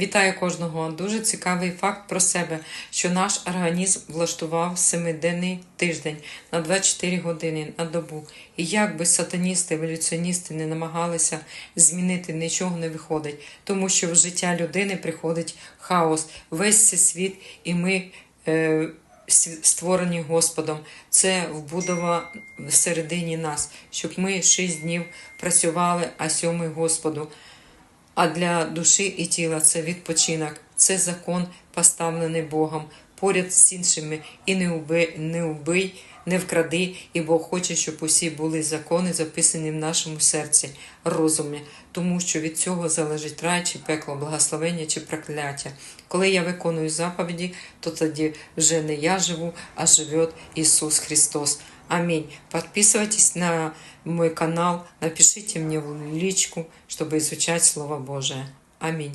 Вітаю кожного. Дуже цікавий факт про себе, що наш організм влаштував семиденний тиждень на 24 години на добу. І як би сатаністи, еволюціоністи не намагалися змінити, нічого не виходить, тому що в життя людини приходить хаос, весь цей світ, і ми. Е, Створені Господом, це вбудова всередині нас, щоб ми шість днів працювали, а сьомий Господу. А для душі і тіла це відпочинок, це закон, поставлений Богом поряд з іншими. І не убий, не убий, не вкради, і Бог хоче, щоб усі були закони, записані в нашому серці, розумі, тому що від цього залежить рай чи пекло, благословення чи прокляття. Коли я виконую заповіді, то тоді вже не я живу, а живе Ісус Христос. Аминь. Подписывайтесь на мой канал, напишите мне в личку, чтобы изучать Слово Божие. Аминь.